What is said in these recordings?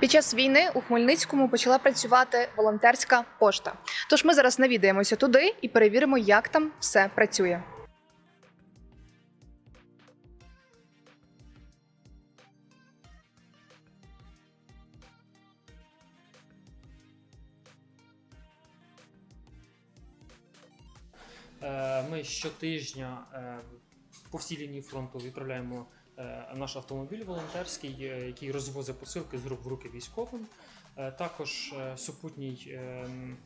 Під час війни у Хмельницькому почала працювати волонтерська пошта. Тож ми зараз навідаємося туди і перевіримо, як там все працює. Е, Ми щотижня е, по всій лінії фронту відправляємо наш автомобіль волонтерський, е, який розвозить посилки з рук в руки військовим. Е, Також е, супутній е, м,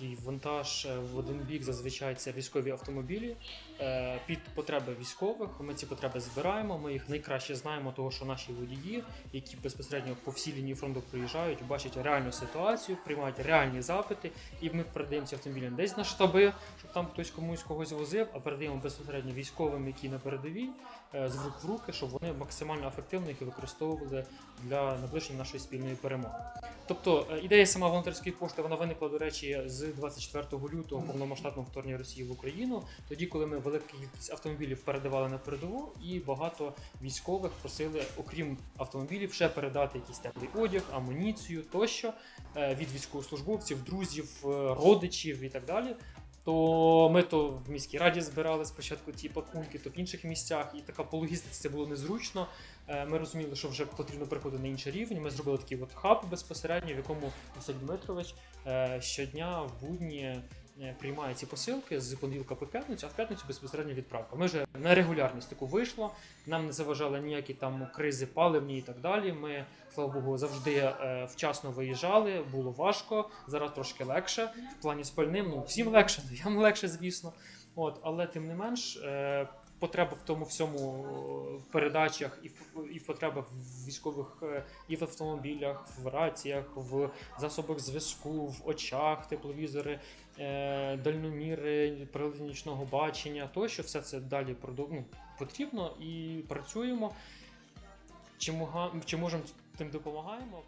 такий вантаж е, в один бік зазвичай це військові автомобілі е, під потреби військових. Ми ці потреби збираємо. Ми їх найкраще знаємо, того що наші водії, які безпосередньо по всій лінії фронту приїжджають, бачать реальну ситуацію, приймають реальні запити, і ми передаємо ці автомобілі десь на штаби, щоб там хтось комусь когось возив, а передаємо безпосередньо військовим, які на передовій, е, з рук в руки, щоб вони максимально ефективно їх використовували для наближення нашої спільної перемоги. Тобто ідея сама волонтерської пошти вона виникла, до речі, з 24 лютого повномасштабного вторгнення Росії в Україну, тоді, коли ми велику кількість автомобілів передавали на передову, і багато військових просили, окрім автомобілів, ще передати якийсь теплий одяг, амуніцію тощо е, від військовослужбовців, друзів, е, родичів і так далі. То ми то в міській раді збирали спочатку ті пакунки, то в інших місцях, і така по логістиці це було незручно. Е, Ми розуміли, що вже потрібно приходити на інший рівень. Ми зробили такий от хаб безпосередньо, в якому Василь Дмитрович е, щодня в будні приймає ці посилки з понеділка по п'ятницю, а в п'ятницю безпосередньо відправка. Ми вже на регулярність таку вийшло. Нам не заважали ніякі там кризи паливні і так далі. Ми, слава Богу, завжди е, вчасно виїжджали. Було важко. Зараз трошки легше. В плані з пальним, ну всім легше, нам легше, звісно. От, але тим не менш. Потреба в тому всьому е, в передачах і в- і в потреба в військових е, і в автомобілях, в раціях, в засобах зв'язку, в очах, тепловізори, е, дальноміри, прилади нічного бачення, тощо все це далі ну, потрібно і працюємо. Чи, мога... чи можемо тим допомагаємо?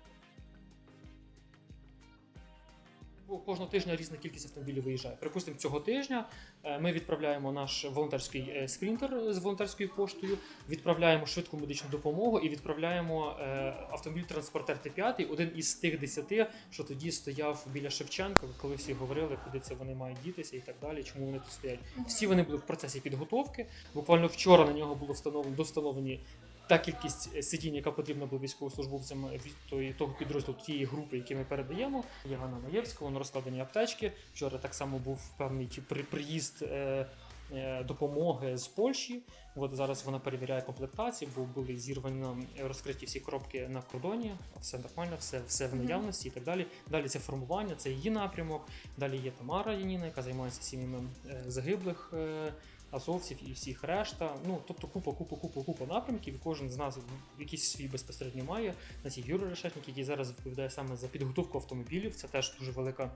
Кожного тижня різна кількість автомобілів виїжджає. Припустимо, цього тижня е, ми відправляємо наш волонтерський е, спринтер з волонтерською поштою, відправляємо швидку медичну допомогу і відправляємо е, автомобіль транспортер Т5, один із тих десяти, що тоді стояв біля Шевченка, коли всі говорили, куди це вони мають дітися і так далі, чому вони тут стоять. Всі вони були в процесі підготовки. Буквально вчора на нього було встановлено достановлені та кількість сидінь, яка потрібна була військовослужбовцям від тої- того підрозділу тієї групи, які ми передаємо. Є Ганна Маєвська, воно розкладені аптечки. Вчора так само був певний при- приїзд. Е, е, Допомоги з Польщі. От зараз вона перевіряє комплектації, бо були зірвані розкриті всі коробки на кордоні. Все нормально, все, все в наявності і так далі. Далі це формування, це її напрямок. Далі є Тамара Яніна, яка займається сім'ями е, загиблих е, азовців і всіх решта. Ну тобто купа, купа, купа, купа напрямків. Кожен з нас якийсь свій безпосередньо має. У нас є Юрій Решетник, який зараз відповідає саме за підготовку автомобілів. Це теж дуже велика.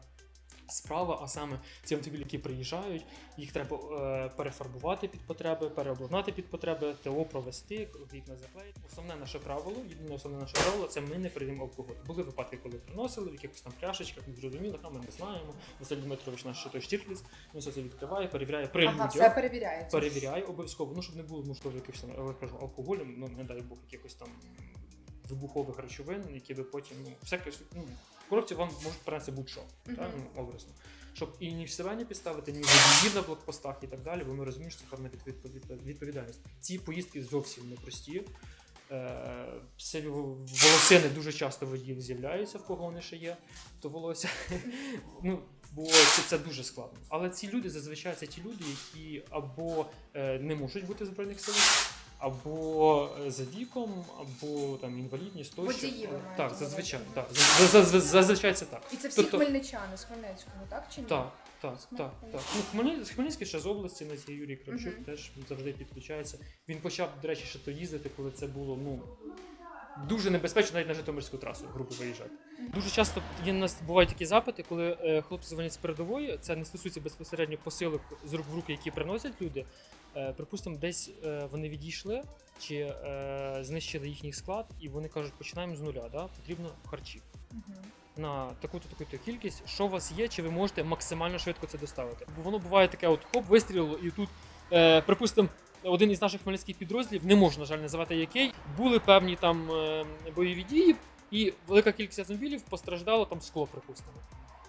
Справа, а саме ці автомобілі, які приїжджають, їх треба е, перефарбувати під потреби, переобладнати під потреби, ТО провести, вікна заклеїти. Основне наше правило, єдине основне наше правило це ми не передаємо алкоголь. Були випадки, коли приносили в якихось там пляшечках, незрозумілих, а ми не знаємо. Василь Дмитрович, наш ще той Штірліц, він все це відкриває, перевіряє при Ага, людях. все перевіряється. Перевіряє обов'язково, ну щоб не було можливо якихось там, я кажу, алкоголю, ну не дай Бог, якихось там вибухових речовин, які ви потім, ну, всяке, ну, коробці вам можуть принести будь-що, так, ну, образно. Щоб і ні в себе не підставити, ні водіїв на блокпостах і так далі, бо ми розуміємо, що це відпов- відповідальність. Ці поїздки зовсім непрості. Е, сиві волосини дуже часто водіїв з'являються, в кого вони ще є, то волосся. ну, бо це, це дуже складно. Але ці люди зазвичай це ті люди, які або е, не можуть бути в збройних силах, або е, за віком, або там інвалідність тощо. Водії ви маєте Так, на зазвичай. увазі. Так, за- за- за- зазвичай це так. І це всі Тобто- хмельничани з Хмельницького, так чи ні? Так, так, так, ну. так. Ну, Хмельницький, з Хмельницький ще з області, на цій Юрій Кравчук Мгм. теж завжди підключається. Він почав, до речі, ще то їздити, коли це було ну дуже небезпечно навіть на Житомирську трасу групу виїжджати. Дуже часто є у нас бувають такі запити, коли е, хлопці дзвонять з передової. Це не стосується безпосередньо посилок з рук в руки, які приносять люди. Е, припустимо, десь е, вони відійшли чи е, знищили їхній склад, і вони кажуть, починаємо з нуля, да? потрібно харчів на таку-то таку-то кількість, що у вас є, чи ви можете максимально швидко це доставити. Бо воно буває таке: от хоп, вистрілило, і тут, е, припустимо, один із наших хмельницьких підрозділів, не можу, на жаль, називати який, були певні там е, бойові дії. і велика кількість автомобілів постраждало там скло, припустимо.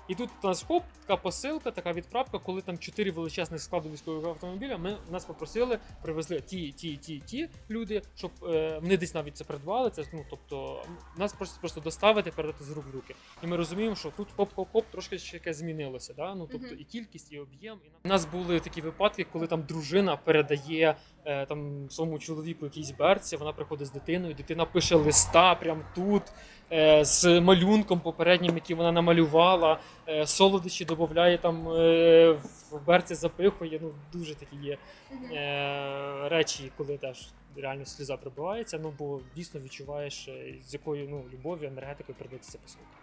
І тут у нас хоп, така посилка, така відправка, коли там чотири величезних складу військових автомобіля. Ми нас попросили, привезли ті, ті, ті, ті люди, щоб е, вони десь навіть це придбали. Це ну тобто нас просто просто доставити, передати з рук в руки. І ми розуміємо, що тут хоп-хоп-хоп, трошки ще якесь змінилося. Да? Ну тобто і кількість, і об'єм. І у нас були такі випадки, коли там дружина передає е, там своєму чоловіку якісь берці, вона приходить з дитиною, дитина пише листа прямо тут. е, З малюнком попереднім, який вона намалювала, солодощі додає там е, в берці запихує. Ну дуже такі є е, речі, коли теж реально сльоза прибивається. Ну бо дійсно відчуваєш, е, з якою ну любов'ю, енергетикою передається ця посилка.